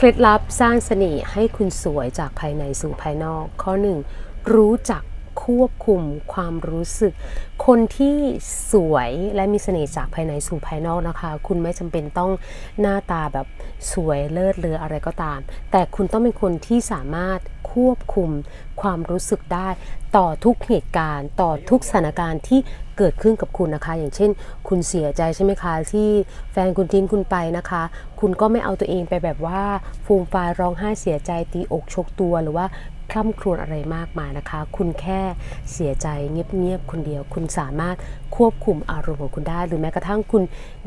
เคล็ดลับสร้างเสน่ห์ให้คุณสวยจากภายในสู่ภายนอก ข้อหนึ่งรู้จัก ควบคุมความรู้สึก คนที่สวยและมีเสน่ห์จากภายในสู่ภายนอกนะคะ คุณไม่จำเป็นต้องหน้าตาแบบสวยเลิศเลออะไรก็ตาม แต่คุณต้องเป็นคนที่สามารถควบคุมความรู้สึกได้ ต่อทุกเหตุการณ์ ต่อทุกสถานการณ์ที่เกิดขึ้นกับคุณนะคะ อย่างเช่น คุณเสียใจใช่ไหมคะ ที่แฟนคุณทิ้งคุณไปนะคะ คุณก็ไม่เอาตัวเองไปแบบว่าฟูมฟายร้องไห้เสียใจตีอกชกตัวหรือว่า คร่ำครวญอะไรมากมายนะคะ คุณแค่เสียใจเงียบๆคนเดียว คุณสามารถควบคุมอารมณ์ของคุณได้ หรือแม้กระทั่งคุณ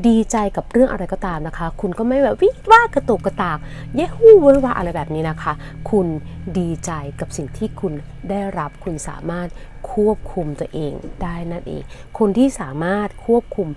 ดีใจกับเรื่องอะไรก็ตามนะคะ คุณก็ไม่แบบวิว่ากระตุกกระตาก เย้ฮู้วว่าอะไรแบบนี้นะคะ คุณดีใจกับสิ่งที่คุณได้รับคุณสามารถควบคุมตัวเองได้นั่นเอง คนที่สามารถควบคุม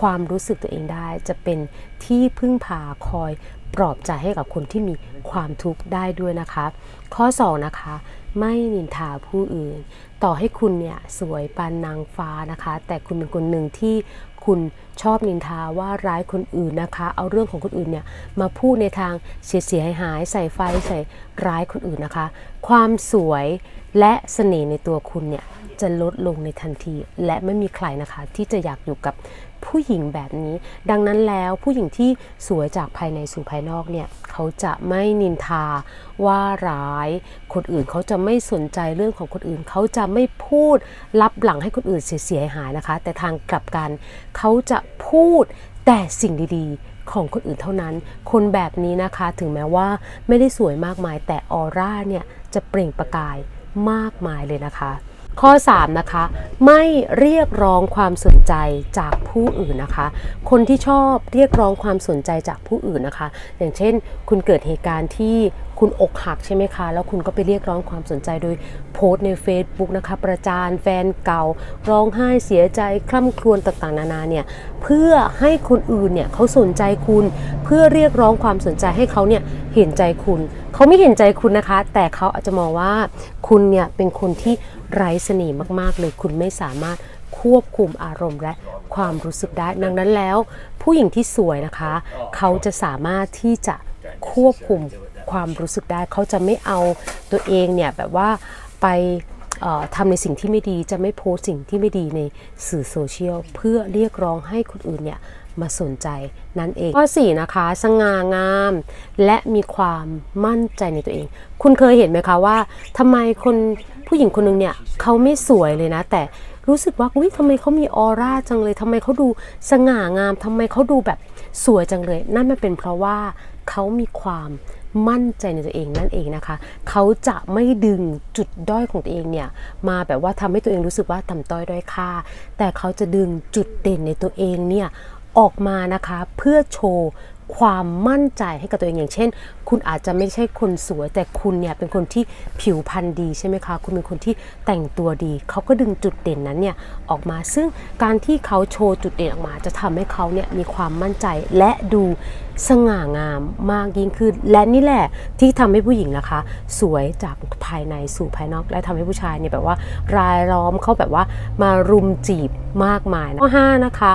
ความรู้สึกตัวเองได้ จะเป็นที่พึ่งพาคอยปลอบใจให้กับคนที่มี ความทุกข์ได้ด้วยนะคะ ข้อ 2 นะคะ ไม่นินทาผู้อื่น ต่อให้คุณเนี่ยสวยปานนางฟ้านะคะ แต่คุณเป็นคนหนึ่งที่คุณชอบนินทาว่าร้ายคนอื่นนะคะ เอาเรื่องของคนอื่นเนี่ยมาพูดในทางเสียเสียหายหายใส่ไฟใส่ร้ายคนอื่นนะคะ ความสวยและเสน่ห์ในตัวคุณเนี่ยจะลดลงในทันที และไม่มีใครนะคะที่จะอยากอยู่กับ ผู้หญิงแบบนี้ ดังนั้นแล้วผู้หญิงที่สวยจากภายในสู่ภายนอกเนี่ยเขาจะไม่นินทาว่าร้าย คนอื่นเขาจะไม่สนใจเรื่องของคนอื่น เขาจะไม่พูดรับหลังให้คนอื่นเสียหายนะคะ แต่ทางกลับกันเขาจะพูดแต่สิ่งดีๆของคนอื่นเท่านั้น คนแบบนี้นะคะถึงแม้ว่าไม่ได้สวยมากมายแต่ออร่าเนี่ยจะเปล่งประกายมากมายเลยนะคะ ข้อ 3 นะคะ ไม่เรียกร้องความสนใจจากผู้อื่นนะคะ คนที่ชอบเรียกร้องความสนใจจากผู้อื่นนะคะ อย่างเช่น คุณเกิดเหตุการณ์ที่คุณอกหักใช่ไหมคะ แล้วคุณก็ไปเรียกร้องความสนใจโดยโพสต์ใน Facebook นะคะ ประจานแฟนเก่า ร้องไห้เสียใจคร่ำครวญต่างๆ นานาเนี่ย เพื่อให้คนอื่นเนี่ยเขาสนใจคุณ เพื่อเรียกร้องความสนใจให้เขาเนี่ยเห็นใจคุณ เขาไม่เห็นใจคุณนะคะ แต่เขาอาจจะมองว่าคุณเนี่ยเป็นคนที่ไร้เสน่ห์มากๆ เลย คุณไม่สามารถควบคุมอารมณ์และความรู้สึกได้ ดังนั้นแล้ว ผู้หญิงที่สวยนะคะ เขาจะสามารถที่จะควบคุม ความรู้สึกได้ เขาจะไม่เอาตัวเองเนี่ยแบบว่าไปเอ่อทำในสิ่งที่ไม่ดีจะไม่โพสสิ่งที่ไม่ดีในสื่อโซเชียลเพื่อเรียกร้องให้คนอื่นเนี่ยมาสนใจนั่นเอง ข้อ 4 นะคะ สง่างาม และมีความมั่นใจในตัวเอง คุณเคยเห็นไหมคะว่าทำไมคนผู้หญิงคนหนึงเนี่ยเขาไม่สวยเลยนะแต่ รู้สึกว่าอุ้ยทำไมเขามีออร่าจังเลยทำไมเขาดูสง่างามทำไมเขาดูแบบสวยจังเลย นั่นมันเป็นเพราะว่าเขามีความมั่นใจในตัวเองนั่นเองนะคะ เขาจะไม่ดึงจุดด้อยของตัวเองเนี่ยมาแบบว่าทำให้ตัวเองรู้สึกว่าต่ำต้อยด้อยค่า แต่เขาจะดึงจุดเด่นในตัวเองเนี่ยออกมานะคะเพื่อโชว์ความมั่นใจให้กับตัวเองอย่างเช่น คุณอาจจะไม่ใช่คนสวย แต่คุณเนี่ยเป็นคนที่ผิวพรรณดีใช่ไหมคะ คุณเป็นคนที่แต่งตัวดี เขาก็ดึงจุดเด่นนั้นเนี่ยออกมา ซึ่งการที่เขาโชว์จุดเด่นออกมา จะทำให้เขาเนี่ยมีความมั่นใจและดูสง่างามมากยิ่งขึ้น และนี่แหละที่ทำให้ผู้หญิงนะคะ สวยจากภายในสู่ภายนอก และทำให้ผู้ชายเนี่ยแบบว่ารายล้อมเขาแบบว่ามารุมจีบมากมายนะข้อ5นะคะ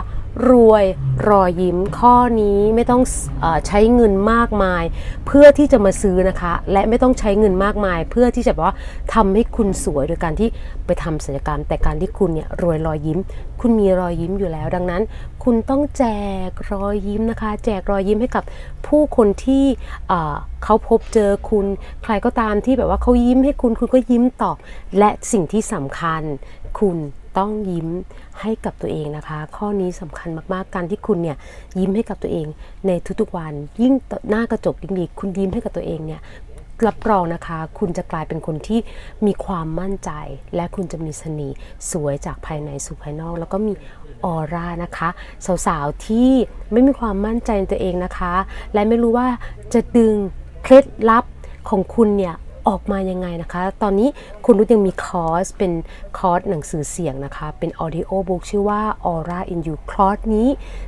รวยรอยยิ้มข้อนี้ไม่ต้องอใช้เงินมากมาย เพื่อที่จะมาซื้อนะคะ และไม่ต้องใช้เงินมากมาย เพื่อที่จะแบบว่าทำให้คุณสวยโดยการที่ไปทำศัลยกรรม แต่การที่คุณเนี่ยรวยรอยยิ้ม คุณมีรอยยิ้มอยู่แล้ว ดังนั้น คุณต้องแจกรอยยิ้มนะคะ แจกรอยยิ้มให้กับผู้คนที่เอ่อเขาพบเจอคุณ ใครก็ตามที่แบบว่าเขายิ้มให้คุณคุณก็ยิ้มตอบ และสิ่งที่สำคัญคุณต้องยิ้มให้กับตัวเองนะคะ ข้อนี้สำคัญมากๆ การที่คุณเนี่ยยิ้มให้กับตัวเองในทุกๆวัน ยิ่งหน้ากระจกยิ่งดี คุณยิ้มให้กับตัวเองเนี่ยรับรองนะคะ คุณจะกลายเป็นคนที่มีความมั่นใจ และคุณจะมีเสน่ห์สวยจากภายในสู่ภายนอก แล้วก็มีออร่านะคะ สาวๆที่ไม่มีความมั่นใจในตัวเองนะคะ และไม่รู้ว่าจะดึงเคล็ดลับของคุณเนี่ย ออกมายังไงนะคะ ตอนนี้คุณรุ้ยังมีคอร์สเป็นคอร์สหนังสือเสียงนะคะ เป็นออดิโอบุ๊กชื่อว่า Aura in You คอร์สนี้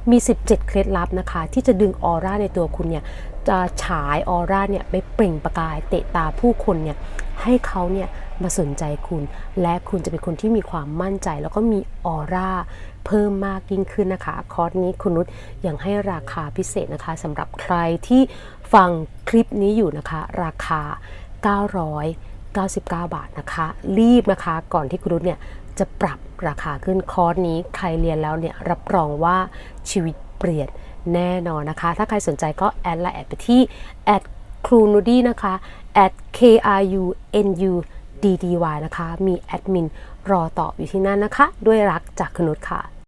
มี 17 เคล็ดลับนะคะ ที่จะดึงออร่าในตัวคุณเนี่ยจะฉายออร่าเนี่ยไปเปล่งประกายเตะตาผู้คนเนี่ยให้เขาเนี่ยมาสนใจคุณ และคุณจะเป็นคนที่มีความมั่นใจ แล้วก็มีออร่าเพิ่มมากยิ่งขึ้นนะคะ คอร์สนี้คุณนุชยังให้ราคาพิเศษนะคะสำหรับใครที่ฟังคลิปนี้อยู่นะคะ ราคา 999 บาทนะคะ รีบนะคะก่อนที่คุณนุชเนี่ยจะปรับราคาขึ้นคอร์สนี้ใครเรียนแล้วเนี่ยรับรองว่าชีวิตเปลี่ยนแน่นอนนะคะ ถ้าใครสนใจก็แอดไลน์แอดไปที่แอดครูนูดี้นะคะ at k r u n u d d y นะคะ มีแอดมินรอตอบอยู่ที่นั่นนะคะ ด้วยรักจากคุณนุชค่ะ